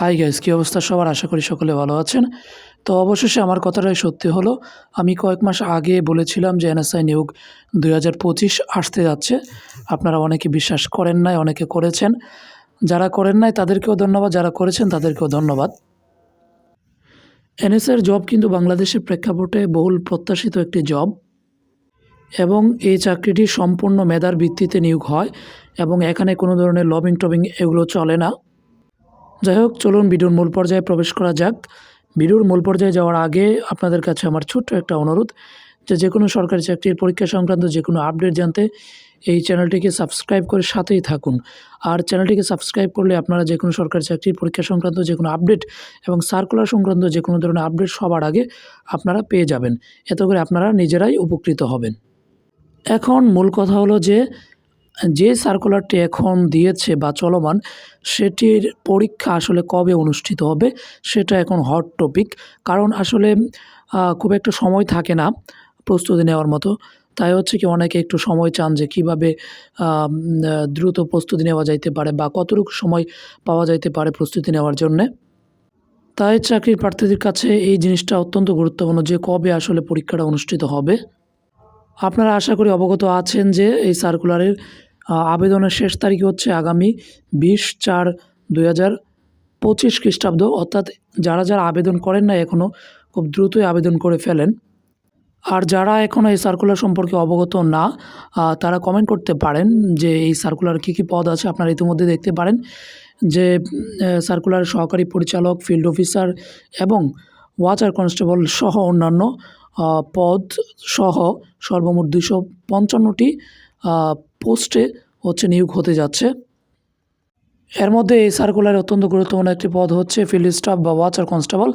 Hi guys, কী অবস্থা সবার? আশা করি সকলে ভালো আছেন। তো অবশেষে আমার কথাটাই সত্যি হলো, আমি কয়েক মাস আগে বলেছিলাম যে এনএসআই নিয়োগ দুই হাজার পঁচিশ আসতে যাচ্ছে। আপনারা অনেকে বিশ্বাস করেন নাই, অনেকে করেছেন। যারা করেন নাই, তাদেরকেও ধন্যবাদ। যারা করেছেন, তাদেরকেও ধন্যবাদ। এনএসআইয়ের জব কিন্তু বাংলাদেশের প্রেক্ষাপটে বহুল প্রত্যাশিত একটি জব এবং এই চাকরিটি সম্পূর্ণ মেধার ভিত্তিতে নিয়োগ হয় এবং এখানে কোনো ধরনের লবিং টবিং এগুলো চলে না। যাই হোক, চলুন ভিডিওর মূল পর্যায়ে প্রবেশ করা যাক। ভিডিওর মূল পর্যায়ে যাওয়ার আগে আপনাদের কাছে আমার ছোট্ট একটা অনুরোধ যে যে কোনো সরকারি চাকরির পরীক্ষা সংক্রান্ত যে কোনো আপডেট জানতে এই চ্যানেলটিকে সাবস্ক্রাইব করে সাথেই থাকুন। আর চ্যানেলটিকে সাবস্ক্রাইব করলে আপনারা যে কোনো সরকারি চাকরির পরীক্ষা সংক্রান্ত যে কোনো আপডেট এবং সার্কুলার সংক্রান্ত যে কোনো ধরনের আপডেট সবার আগে আপনারা পেয়ে যাবেন। এতে করে আপনারা নিজেরাই উপকৃত হবেন। এখন মূল কথা হলো যে যে সার্কুলারটি এখন দিয়েছে বা চলমান, সেটির পরীক্ষা আসলে কবে অনুষ্ঠিত হবে, সেটা এখন হট টপিক কারণ আসলে খুব একটা সময় থাকে না প্রস্তুতি নেওয়ার মতো। তাই হচ্ছে কি, অনেকে একটু সময় চান যে কীভাবে দ্রুত প্রস্তুতি নেওয়া যাইতে পারে বা কতটুকু সময় পাওয়া যাইতে পারে প্রস্তুতি নেওয়ার জন্যে। তাই চাকরির প্রার্থীদের কাছে এই জিনিসটা অত্যন্ত গুরুত্বপূর্ণ যে কবে আসলে পরীক্ষাটা অনুষ্ঠিত হবে। আপনারা আশা করি অবগত আছেন যে এই সার্কুলারের আবেদনের শেষ তারিখ হচ্ছে আগামী বিশ চার দুই হাজার পঁচিশ খ্রিস্টাব্দ। অর্থাৎ যারা যারা আবেদন করেন না এখনও খুব দ্রুতই আবেদন করে ফেলেন। আর যারা এখনও এই সার্কুলার সম্পর্কে অবগত না তারা কমেন্ট করতে পারেন যে এই সার্কুলার কী কী পদ আছে আপনারা ইতিমধ্যে দেখতে পারেন। যে সার্কুলার সহকারী পরিচালক ফিল্ড অফিসার এবং ওয়াচার কনস্টেবল সহ অন্যান্য পদ সহ সর্বমোট দুশো পঞ্চান্নটি পোস্টে হচ্ছে নিয়োগ হতে যাচ্ছে। এর মধ্যে এই সার্কুলার অত্যন্ত গুরুত্বপূর্ণ একটি পদ হচ্ছে ফিল্ড স্টাফ বা ওয়াচার কনস্টেবল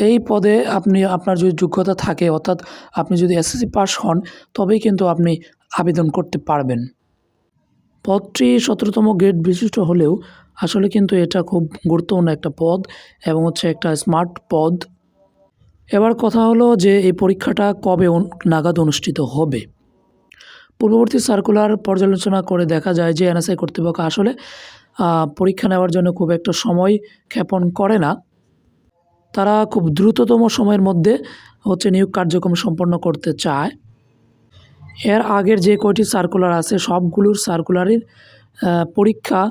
এই পদে আপনি, আপনার যদি যোগ্যতা থাকে, অর্থাৎ আপনি যদি এসএসসি পাস হন, তবেই কিন্তু আপনি আবেদন করতে পারবেন। পদটি সতেরোতম গ্রেড বিশিষ্ট হলেও আসলে কিন্তু এটা খুব গুরুত্বপূর্ণ একটা পদ এবং হচ্ছে একটা স্মার্ট পদ। এবার কথা হলো যে এই পরীক্ষাটা কবে নাগাদ অনুষ্ঠিত হবে। পূর্ববর্তী সার্কুলার পর্যালোচনা করে দেখা যায় যে এনএসআই কর্তৃপক্ষ আসলে পরীক্ষা নেওয়ার জন্য খুব একটা সময় ক্ষেপণ করে না। তারা খুব দ্রুততম সময়ের মধ্যে হচ্ছে নিয়োগ কার্যক্রম সম্পন্ন করতে চায়। এর আগের যে কয়টি সার্কুলার আছে, সবগুলোর সার্কুলারের পরীক্ষা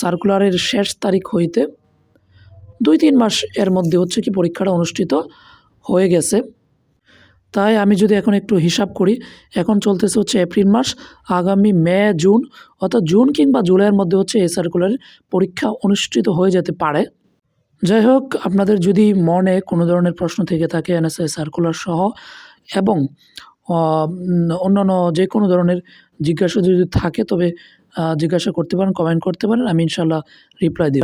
সার্কুলারের শেষ তারিখ হইতে দুই তিন মাস এর মধ্যে হচ্ছে কি পরীক্ষাটা অনুষ্ঠিত হয়ে গেছে। তাই আমি যদি এখন একটু হিসাব করি, এখন চলতেছে হচ্ছে এপ্রিল মাস, আগামী মে, জুন, অর্থাৎ জুন কিংবা জুলাইয়ের মধ্যে হচ্ছে এই সার্কুলারের পরীক্ষা অনুষ্ঠিত হয়ে যেতে পারে। যাই হোক, আপনাদের যদি মনে কোনো ধরনের প্রশ্ন থেকে থাকে এনএসআই সার্কুলার সহ এবং অন্যান্য যে কোনো ধরনের জিজ্ঞাসা যদি থাকে তবে জিজ্ঞাসা করতে পারেন কমেন্ট করতে পারেন, আমি ইনশাল্লাহ রিপ্লাই দিব।